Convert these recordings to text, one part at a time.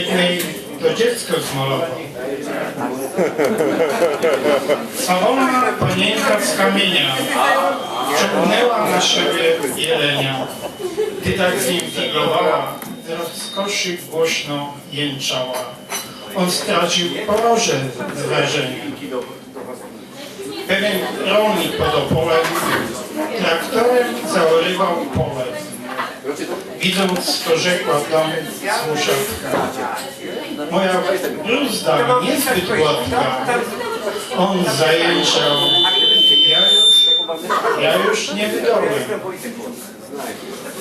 Jednej to dziecko zmalował. Samolna panienka z kamienia ciągnęła na siebie jelenia. Gdy tak z nim figlowała, rozkoszy głośno jęczała. On stracił poroże z wrażenia. Pewien rolnik pod Opolem traktorem zaorywał pole. Widząc to rzekła domu słyszawka. Moja bluzda niezbyt gładka. On zajęczał. Ja już, ja już nie wydołem.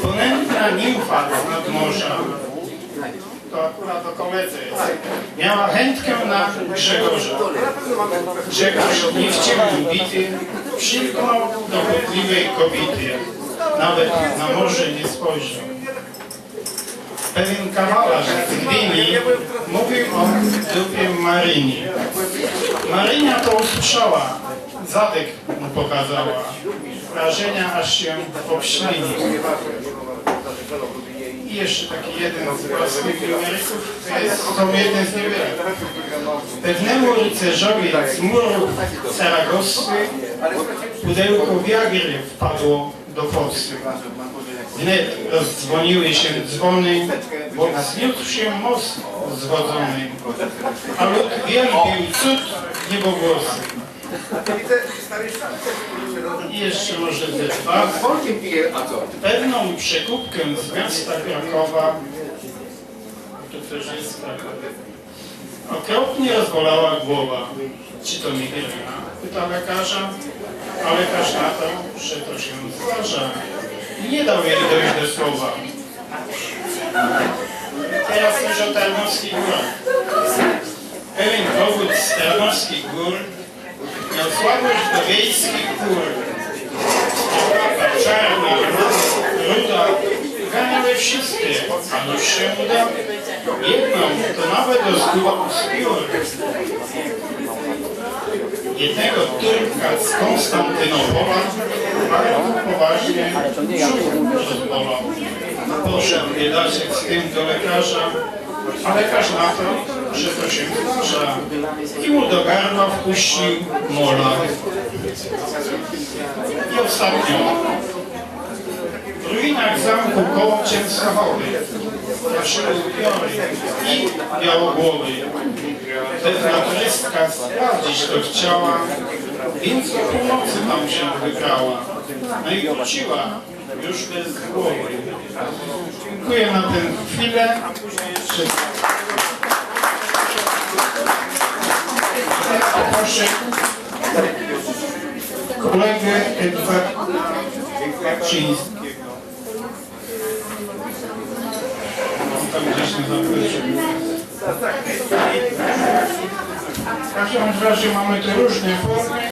Ponętna nimfa nad morza. To akurat o koledze. Miała chętkę na Grzegorza. Grzegorz nie chciał bity, przylgnął do podliwej kobiety. Nawet na morze nie spojrzał. Pewien kawalarz z Gdyni mówił o dupie Maryni. Marynia to usłyszała, zadek mu pokazała. Wrażenia aż się obślini. I jeszcze taki jeden z polskich numeryków, to jest to jeden z niewiele. Pewnemu rycerzowi z murów Saragossy pudełko Viagry wpadło do fosy. Wnet rozdzwoniły się dzwony, bo zniósł się most zwodzony, a lud wielbił cud niebogłosy. I jeszcze może ze dwa. Pewną przekupkę z miasta Krakowa, to też jest Kraków, okropnie rozbolała głowa. Czy to migrena? Pyta lekarza, a lekarz na to, że to się zdarza. Nie dał jej dojść do słowa. Teraz już o Tarnowskich Górach. Pewien powód z Tarnowskich Gór miał słabość do wiejskich gór. Czarna, ruda, ganiały wszystkie, a już się uda. Jedną to nawet rozkuwał z piór. Jednego Turka z Konstantynopola bardzo poważnie rozbolał. Poszedł biedaczek z tym do lekarza, a lekarz na to, że to się zdarza i mu do gardła wpuścił mola. I ostatnio w ruinach zamku koło Częstochowy i białogłowy. Pewna turystka sprawdzić to chciała, więc o północy tam się wybrała. No i wróciła już bez głowy. Dziękuję na tę chwilę, a kolegę Edwarczyńskiego. On tam gdzieś na zaprosił. W każdym razie mamy tu różne formy.